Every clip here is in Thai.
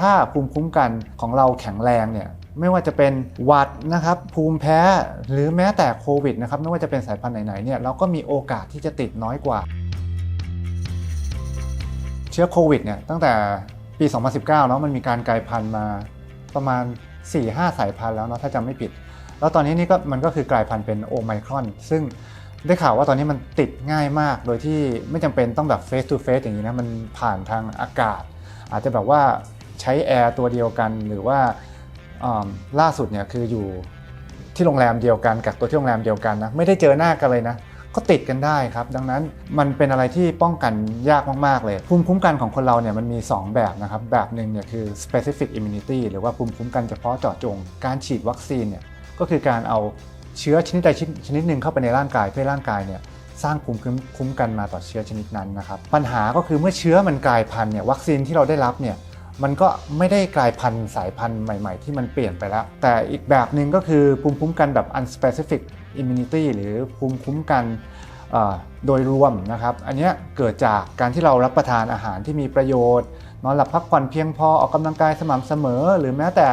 ถ้าภูมิคุ้มกันของเราแข็งแรงเนี่ยไม่ว่าจะเป็นหวัดนะครับภูมิแพ้หรือแม้แต่โควิดนะครับไม่ว่าจะเป็นสายพันธุ์ไหนๆเนี่ยเราก็มีโอกาสที่จะติดน้อยกว่า เชื้อโควิดเนี่ยตั้งแต่ปี 2019เนาะมันมีการกลายพันธุ์มาประมาณ 4-5 สายพันธุ์แล้วเนาะถ้าจำไม่ผิด แล้วตอนนี้นี่ก็มันก็คือกลายพันธุ์เป็นโอไมครอน ซึ่งได้ข่าวว่าตอนนี้มันติดง่ายมาก โดยที่ไม่จำเป็นต้องแบบ face to face อย่างนี้นะมันผ่านทางอากาศ อาจจะแบบว่า ใช้แอร์ตัวเดียวกันหรือว่าล่าสุดเนี่ยคืออยู่ที่โรงแรมเดียวกันกักตัวที่โรงแรมเดียวกันนะไม่ได้เจอหน้ากันเลยนะก็ติดกันได้ครับ ดังนั้นมันเป็นอะไรที่ป้องกันยากมาก ๆ เลย ภูมิคุ้มกันของคนเราเนี่ยมันมี 2 แบบนะครับ แบบหนึ่งเนี่ยคือ specific immunity หรือว่าภูมิคุ้มกันเฉพาะเจาะจง การฉีดวัคซีนเนี่ยก็คือการเอาเชื้อชนิดใดชนิดหนึ่งเข้าไปในร่างกายเพื่อร่างกายเนี่ยสร้างภูมิคุ้มกันมาต่อเชื้อชนิดนั้นนะครับ ปัญหาก็คือเมื่อเชื้อมันกลายพันธุ์เนี่ยวัคซีนที่เราได้รับเนี่ย มันก็ไม่ได้กลายพันธุ์สายพันธุ์ใหม่ๆ ที่มันเปลี่ยนไปแล้ว แต่อีกแบบหนึ่งก็คือภูมิคุ้มกันแบบ unspecific immunity หรือภูมิคุ้มกันโดยรวมนะครับ อันเนี้ยเกิดจากการที่เรารับประทานอาหารที่มีประโยชน์ นอนหลับพักผ่อนเพียงพอออกกำลังกายสม่ำเสมอ หรือแม้แต่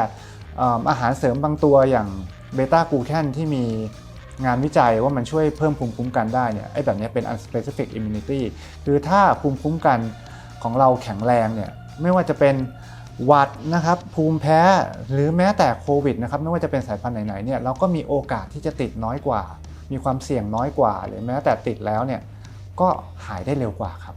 อาหารเสริมบางตัวอย่างเบต้ากูแคนที่มีงานวิจัยว่ามันช่วยเพิ่มภูมิคุ้มกันได้เนี่ยไอ้แบบเนี้ยเป็น unspecific immunity คือถ้าภูมิคุ้มกันของเราแข็งแรงเนี่ย ไม่ว่าจะเป็นหวัดนะครับภูมิแพ้หรือแม้แต่โควิดนะครับไม่ว่าจะเป็นสายพันธุ์ไหนๆเนี่ยเราก็มีโอกาสที่จะติดน้อยกว่า มีความเสี่ยงน้อยกว่า หรือแม้แต่ติดแล้วเนี่ยก็หายได้เร็วกว่าครับ